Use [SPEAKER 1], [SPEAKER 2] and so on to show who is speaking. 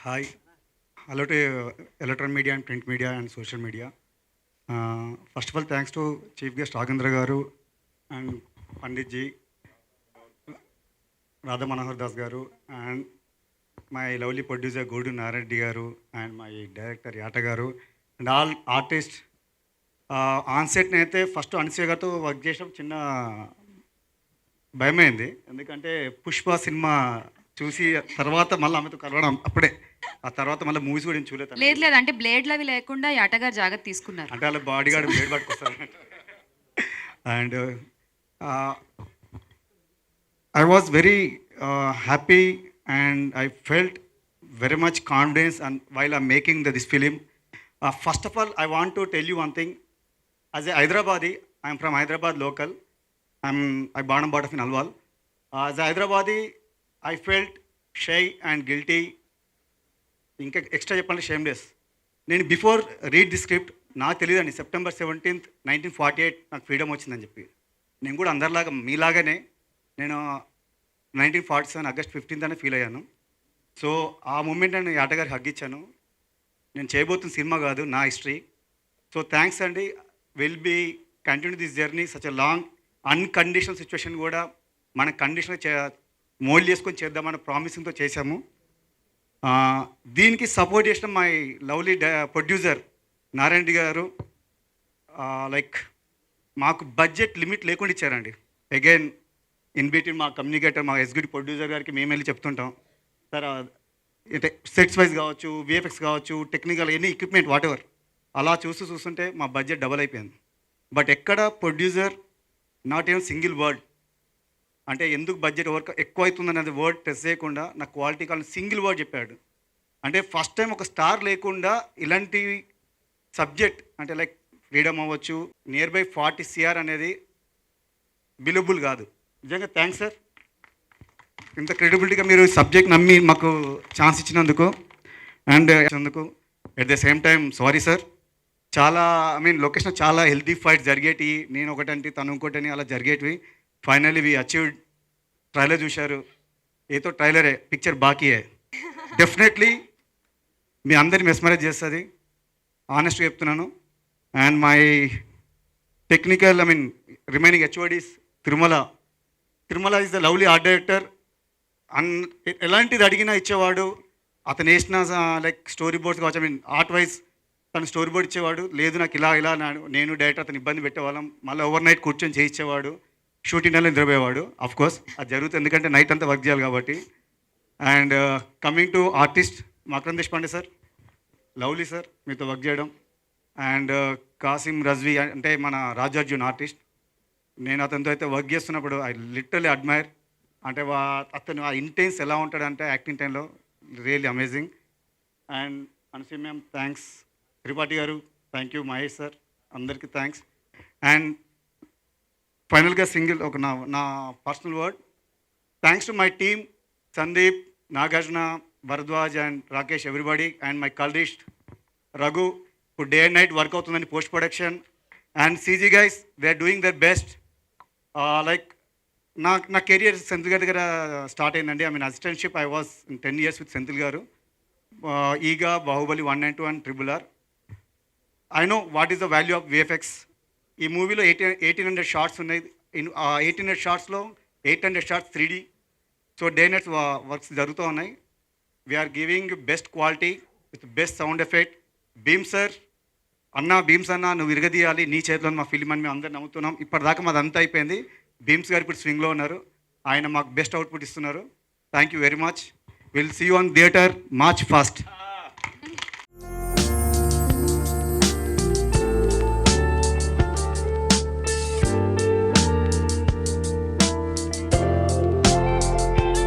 [SPEAKER 1] Hi. Hello to electronic media and print media and social media first of all thanks to chief guest Raghendra గారు and Pandit ji Radha Manohar Das గారు and my lovely producer గోడు నారెడ్డి గారు and my director Yata గారు and all artist on set అయితే first Anasuya గారితో work చేయడం చిన్న భయమైంది. ఎందుకంటే పుష్ప సినిమా చూసి తర్వాత మళ్ళీ ఆమెతో కలవడం అప్పుడే. ఆ తర్వాత మళ్ళీ మూవీస్ కూడా నేను చూడలేదు.
[SPEAKER 2] లేదు లేదు. అంటే బ్లేడ్లు అవి లేకుండా యాటగారు జాగ్రత్త తీసుకున్నారు.
[SPEAKER 1] అంటే వాళ్ళ body guard blade పట్టుకొస్తారు and I was very happy and I felt very much confidence and while I making the this film first of all I want to tell you one thing as a Hyderabadi I'm from Hyderabad local I'm I born brought up in Alwal as a Hyderabadi I felt shy and guilty ఇంకా extra చెప్పాలంటే shameless నేను before read the script నాకు తెలియదండి September seventeenth nineteen forty eight నాకు freedom వచ్చిందని చెప్పి. నేను కూడా అందరిలాగా మీలాగానే నేను nineteen forty seven August fifteenth అనే ఫీల్ అయ్యాను. సో ఆ మూమెంట్ నేను ఆటగారికి హగ్ ఇచ్చాను. నేను చేయబోతున్న సినిమా కాదు నా హిస్టరీ సో థ్యాంక్స్ అండి. Will be continue this journey such a long unconditional situation కూడా మన కండిషన్ చే మోల్డ్ చేసుకొని చేద్దామన్న ప్రామిసింగ్తో చేశాము. దీనికి సపోర్ట్ చేసిన మై లవ్లీ ప్రొడ్యూసర్ నారాయణ గారు లైక్ మాకు బడ్జెట్ లిమిట్ లేకుండా ఇచ్చారండి. అగైన్ ఇన్ బిట్వీన్ మా కమ్యూనికేటర్ మా ఎగ్జిక్యూటివ్ ప్రొడ్యూసర్ గారికి మేము వెళ్ళి చెప్తుంటాం. సార్ అంటే సెట్స్ వైజ్ కావచ్చు విఎఫ్ఎక్స్ కావచ్చు technical any equipment whatever అలా చూస్తూ చూస్తుంటే మా బడ్జెట్ డబల్ అయిపోయింది. బట్ ఎక్కడ producer not even single word అంటే ఎందుకు బడ్జెట్ వర్క్ ఎక్కువ అవుతుంది అనేది వర్డ్ టెస్ట్ చేయకుండా నా క్వాలిటీ కావాలని సింగిల్ వర్డ్ చెప్పాడు. అంటే ఫస్ట్ టైం ఒక స్టార్ లేకుండా ఇలాంటి సబ్జెక్ట్ అంటే లైక్ ఫ్రీడమ్ అవ్వచ్చు నియర్ బై ఫార్టీ సిఆర్ అనేది బిలబుల్ కాదు. నిజంగా థ్యాంక్స్ సార్ ఇంత క్రెడిబిలిటీగా మీరు సబ్జెక్ట్ నమ్మి మాకు ఛాన్స్ ఇచ్చినందుకు అండ్ అందుకు at the same time sorry sir చాలా ఐ మీన్ లొకేషన్ చాలా హెల్తీ ఫైట్ జరిగేటివి. నేను ఒకటంటే తను ఇంకోటని అలా జరిగేటివి. ఫైనలీ వి అచీవ్డ్ ట్రైలర్ చూశారు. ఏదో ట్రైలరే పిక్చర్ బాకీయే. డెఫినెట్లీ మీ అందరిని మెస్మరైజ్ చేస్తుంది. ఆనెస్ట్గా చెప్తున్నాను. And my technical I mean remaining HODs Tirumala Tirumala is the lovely art director అన్ ఎలాంటిది అడిగినా ఇచ్చేవాడు అతను వేసిన లైక్ స్టోరీ బోర్డ్స్ కావచ్చు ఐ మీన్ ఆర్ట్ వైజ్ తను స్టోరీ బోర్డ్ ఇచ్చేవాడు. లేదు నాకు ఇలా ఇలా నేను డైరెక్టర్ అతను ఇబ్బంది పెట్టేవాళ్ళం. మళ్ళీ ఓవర్ నైట్ కూర్చొని చేయించేవాడు. షూటింగ్ టైంలో నిద్రపోయేవాడు. అఫ్ కోర్స్ అది జరుగుతుంది. ఎందుకంటే నైట్ అంతా వర్క్ చేయాలి కాబట్టి. And coming to artist Makarand Deshpande sir. Lovely sir మీతో వర్క్ చేయడం. అండ్ uh, కాసిం రజ్వీ అంటే మన రాజార్జున్ ఆర్టిస్ట్ నేను అతనితో అయితే వర్క్ చేస్తున్నప్పుడు ఐ లిటరలీ అడ్మైర్ అంటే వా అతను ఆ ఇంటెన్స్ ఎలా ఉంటాడంటే యాక్టింగ్ టైంలో రియల్లీ అమేజింగ్ అండ్ అనసీ మ్యామ్ థ్యాంక్స్ త్రిపాఠి గారు థ్యాంక్ యూ మహేష్ సార్ అందరికీ థ్యాంక్స్ అండ్ ఫైనల్గా సింగిల్ ఒక నా నా personal word. Thanks to my team Sandeep Nagarjuna Bharadwaj and Rakesh everybody and my colourist Raghu ఇప్పుడు డే అండ్ నైట్ వర్క్ అవుతుందని post production and CG guys they are doing their best like నా నా career Senthil గారి దగ్గర start అయిందండి. I mean assistantship I was ten years with Senthil గారు. Eega Baahubali one nine two and triple R I know what is the value of VFX ఈ మూవీలో eighteen eighteen hundred shots ఉన్నాయి. Eighteen hundred షార్ట్స్లో eight hundred shots three D. So day nights works జరుగుతూ ఉన్నాయి. We're giving best quality with best sound effect Bheem sir అన్న భీమ్స్ అన్న నువ్వు విరగదీయాలి. నీ చేతిలో మా ఫిల్మ్ అని మేము అందరు నమ్ముతున్నాం. ఇప్పటిదాకా మాది అంతా అయిపోయింది. భీమ్స్ గారు ఇప్పుడు స్వింగ్లో ఉన్నారు. ఆయన మాకు బెస్ట్ అవుట్పుట్ ఇస్తున్నారు. Thank you very much will see on theatre March first